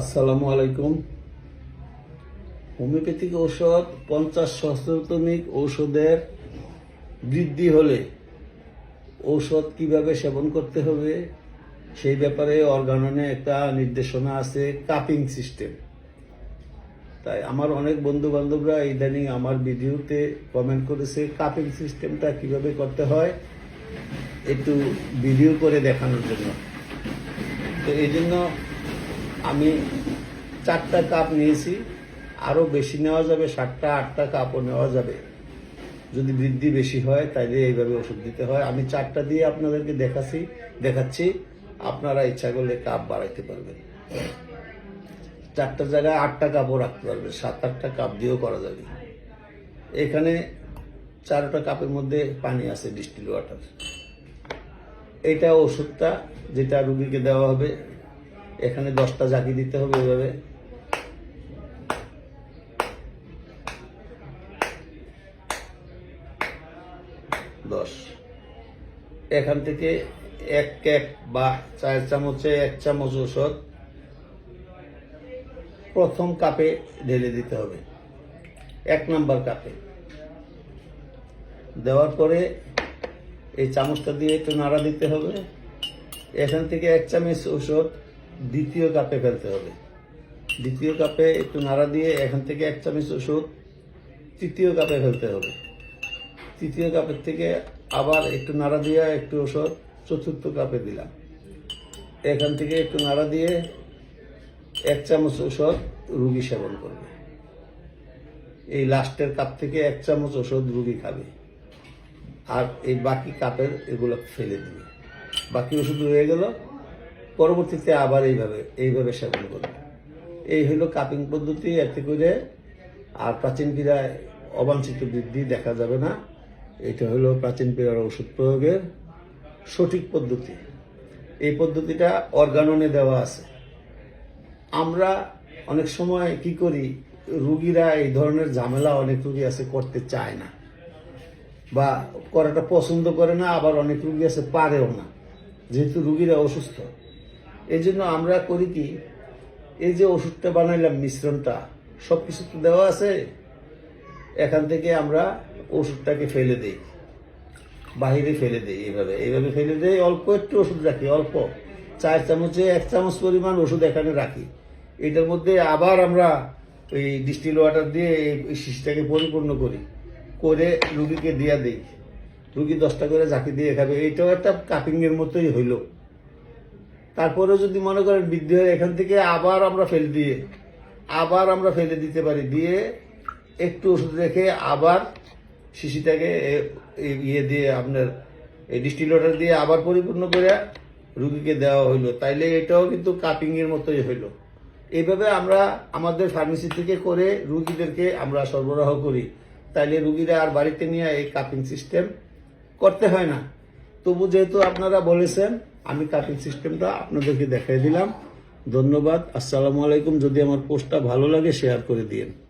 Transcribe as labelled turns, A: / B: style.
A: আসসালামু আলাইকুম। হোমিওপ্যাথিক ঔষধ পঞ্চাশ সহস্রতমিক ঔষধের বৃদ্ধি হলে ঔষধ কীভাবে সেবন করতে হবে, সেই ব্যাপারে অর্গাননে একটা নির্দেশনা আছে, কাপিং সিস্টেম। তাই আমার অনেক বন্ধু বান্ধবরা ইদানিং আমার ভিডিওতে কমেন্ট করেছে, কাপিং সিস্টেমটা কীভাবে করতে হয়, একটু ভিডিও করে দেখানোর জন্য। তো এই জন্য আমি চারটা কাপ নিয়েছি আরও বেশি নেওয়া যাবে, সাতটা, আটটা কাপও নেওয়া যাবে। যদি বৃদ্ধি বেশি হয়, তাইলে এইভাবে ওষুধ দিতে হয়। আমি চারটা দিয়ে আপনাদেরকে দেখাচ্ছি দেখাচ্ছি। আপনারা ইচ্ছা করলে কাপ বাড়াইতে পারবেন। চারটা জায়গায় আটটা কাপও রাখতে পারবেন, সাত, আটটা কাপ দিয়েও করা যাবে। এখানে চারটা কাপের মধ্যে পানি আছে, ডিস্টিল ওয়াটার। এটা ওষুধটা, যেটা রুগীকে দেওয়া হবে এখানে দশটা জাকি দিতে হবে এভাবে দশ। এখান থেকে এক ক্যাপ বা চার চামচে এক চামচ ওষুধ প্রথম কাপে ঢেলে দিতে হবে। এক নাম্বার কাপে। দেওয়ার পরে এই চামচটা দিয়ে একটু নাড়া দিতে হবে। এখান থেকে এক চামচ ওষুধ দ্বিতীয় কাপে ফেলতে হবে। দ্বিতীয় কাপে একটু নাড়া দিয়ে এখান থেকে এক চামচ ওষুধ তৃতীয় কাপে ফেলতে হবে। তৃতীয় কাপের থেকে আবার একটু নাড়া দিয়ে একটু ওষুধ চতুর্থ কাপে দিলাম। এখান থেকে একটু নাড়া দিয়ে এক চামচ ওষুধ রুগী সেবন করবে। এই লাস্টের কাপ থেকে এক চামচ ওষুধ রুগী খাবে। আর এই বাকি কাপের এগুলো ফেলে দিবে। বাকি ওষুধ রয়ে গেল। পরবর্তীতে আবার এইভাবে এইভাবে সেবন করবে। এই হলো কাপিং পদ্ধতি এতে করে আর প্রাচীন ক্রীড়ায় অবাঞ্ছিত বৃদ্ধি দেখা যাবে না। এটা হলো প্রাচীন ক্রীড়ার ওষুধ প্রয়োগের সঠিক পদ্ধতি। এই পদ্ধতিটা অর্গাননে দেওয়া আছে। আমরা অনেক সময় কি করি, রুগীরা এই ধরনের ঝামেলা অনেক রুগী আছে করতে চায় না বা করাটা পছন্দ করে না, আবার অনেক রুগী আছে পারেও না। যেহেতু রুগীরা অসুস্থ এই জন্য আমরা করি কি, এই যে ওষুধটা বানাইলাম মিশ্রণটা সব কিছু তো দেওয়া আছে, এখান থেকে আমরা ওষুধটাকে ফেলে দিই, বাহিরে ফেলে দিই এইভাবে এইভাবে ফেলে দিই, অল্প একটু ওষুধ রাখি, অল্প, চার চামচে এক চামচ পরিমাণ ওষুধ এখানে রাখি। এটার মধ্যে আবার আমরা ওই ডিস্টিল ওয়াটার দিয়ে এই শিশিটাকে পরিপূর্ণ করি, করে রুগীকে দিয়া দিই। রুগী দশটা করে ঝাঁকি দিয়ে খাবে এইটাও একটা কাপিংয়ের মতোই হইল। তারপরে যদি মনে করেন বৃদ্ধি হয়, এখান থেকে আবার আমরা ফেলে দিয়ে, আবার আমরা ফেলে দিতে পারি, দিয়ে একটু ওষুধ রেখে আবার শিশিটাকে ইয়ে দিয়ে আপনার এই ডিস্টিল ওয়াটার দিয়ে আবার পরিপূর্ণ করে রুগীকে দেওয়া হইল। তাইলে এটাও কিন্তু কাপিং এর মতোই হইল। এইভাবে আমরা আমাদের ফার্মেসি থেকে করে রুগীদেরকে আমরা সরবরাহ করি। তাইলে রুগীরা আর বাড়িতে নিয়ে এই কাপিং সিস্টেম করতে হয় না। তবু যেহেতু আপনারা বলেছেন আমি কাটিং সিস্টেমটা আপনাদেরকে দেখাই দিলাম। ধন্যবাদ। আসসালামু আলাইকুম। যদি আমার পোস্টটা ভালো লাগে শেয়ার করে দিয়েন।